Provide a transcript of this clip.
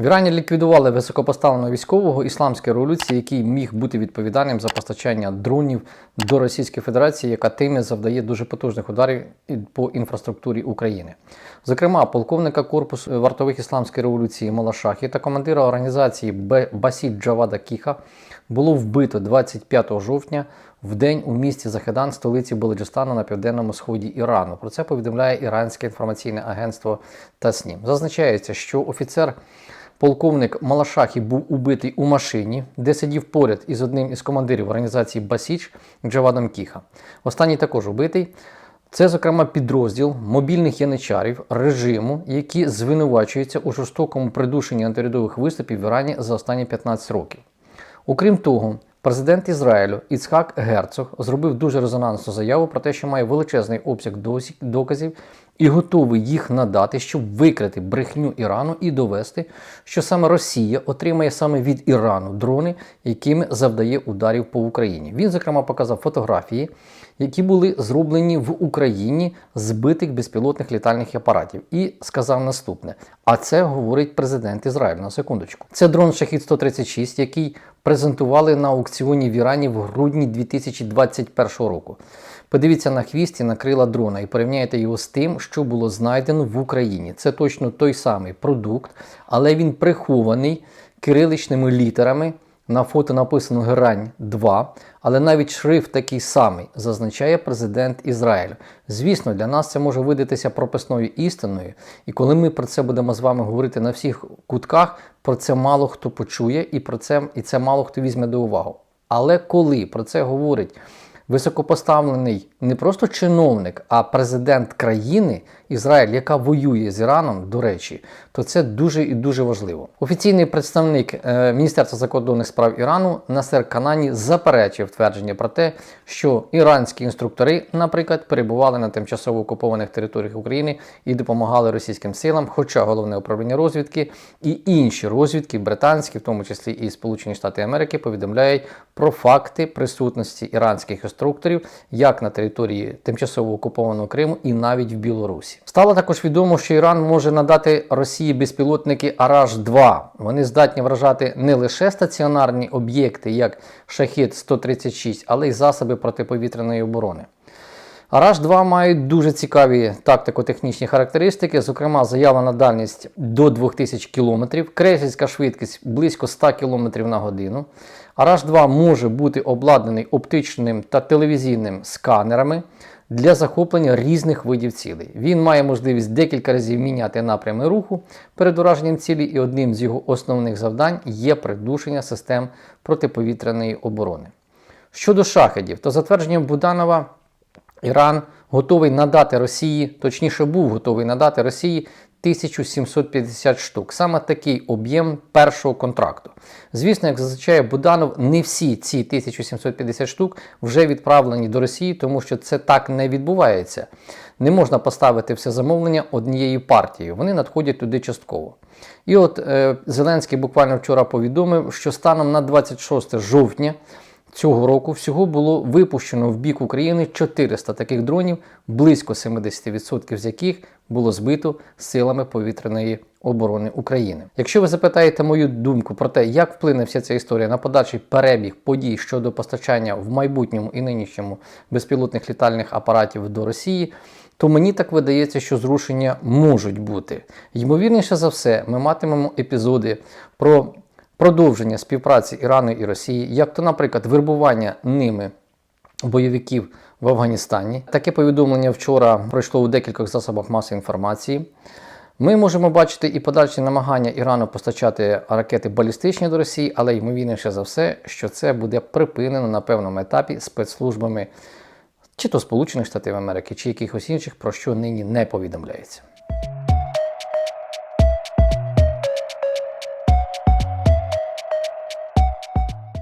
В Ірані ліквідували високопоставленого військового ісламської революції, який міг бути відповідальним за постачання дронів до Російської Федерації, яка тими завдає дуже потужних ударів по інфраструктурі України. Зокрема, полковника корпусу вартових ісламської революції Малашахі та командира організації Басід Джавада Кіха було вбито 25 жовтня в день у місті Захедан, столиці Баладжистану на південному сході Ірану. Про це повідомляє іранське інформаційне агентство Таснім. Зазначається, що офіцер. Полковник Малашахі був убитий у машині, де сидів поряд із одним із командирів організації Басіч Джавадом Кіха. Останній також убитий. Це, зокрема, підрозділ мобільних яничарів режиму, які звинувачуються у жорстокому придушенні антирядових виступів в Ірані за останні 15 років. Окрім того, президент Ізраїлю Іцхак Герцог зробив дуже резонансну заяву про те, що має величезний обсяг доказів і готовий їх надати, щоб викрити брехню Ірану і довести, що саме Росія отримає саме від Ірану дрони, якими завдає ударів по Україні. Він, зокрема, показав фотографії, які були зроблені в Україні збитих безпілотних літальних апаратів, і сказав наступне: а це говорить президент Ізраїлю на секундочку. Це дрон Шахід 136, який презентували на аукціоні в Ірані в грудні 2021 року. Подивіться на хвіст і на крила дрона і порівняйте його з тим, що було знайдено в Україні. Це точно той самий продукт, але він прихований кириличними літерами. На фото написано Герань 2, але навіть шрифт такий самий зазначає президент Ізраїлю. Звісно, для нас це може видатися прописною істиною, і коли ми про це будемо з вами говорити на всіх кутках, про це мало хто почує, і про це і це мало хто візьме до уваги. Але коли про це говорить високопоставлений не просто чиновник, а президент країни Ізраїль, яка воює з Іраном, до речі, то це дуже і дуже важливо. Офіційний представник е, Міністерства закордонних справ Ірану Насер Канані заперечив твердження про те, що іранські інструктори, наприклад, перебували на тимчасово окупованих територіях України і допомагали російським силам, хоча головне управління розвідки і інші розвідки, британські, в тому числі і Сполучені Штати Америки, повідомляють про факти присутності іранських інструкторів як на території тимчасово окупованого Криму і навіть в Білорусі. Стало також відомо, що Іран може надати Росії безпілотники Араж 2 Вони здатні вражати не лише стаціонарні об'єкти, як Шахід 136, але й засоби протиповітряної оборони. Араш 2 мають дуже цікаві тактико-технічні характеристики, зокрема, заявлена дальність до 2000 км, крейсерська швидкість близько 100 км на годину. Араш 2 може бути обладнаний оптичним та телевізійним сканерами для захоплення різних видів цілей. Він має можливість декілька разів міняти напрями руху перед ураженням цілі, і одним з його основних завдань є придушення систем протиповітряної оборони. Щодо шахедів, то за твердженням Буданова, Іран готовий надати Росії, точніше був готовий надати Росії 1750 штук. Саме такий об'єм першого контракту. Звісно, як зазначає Буданов, не всі ці 1750 штук вже відправлені до Росії, тому що це так не відбувається. Не можна поставити все замовлення однією партією. Вони надходять туди частково. І от е, Зеленський буквально вчора повідомив, що станом на 26 жовтня. Цього року всього було випущено в бік України 400 таких дронів, близько 70% з яких було збито силами повітряної оборони України. Якщо ви запитаєте мою думку про те, як вплине вся ця історія на подальший перебіг подій щодо постачання в майбутньому і нинішньому безпілотних літальних апаратів до Росії, то мені так видається, що зрушення можуть бути. Ймовірніше за все, ми матимемо епізоди про продовження співпраці Ірану і Росії, як то, наприклад, вербування ними бойовиків в Афганістані. Таке повідомлення вчора пройшло у декількох засобах масової інформації. Ми можемо бачити і подальші намагання Ірану постачати ракети балістичні до Росії, але ймовірніше за все, що це буде припинено на певному етапі спецслужбами чи то Сполучених Штатів Америки, чи якихось інших, про що нині не повідомляється.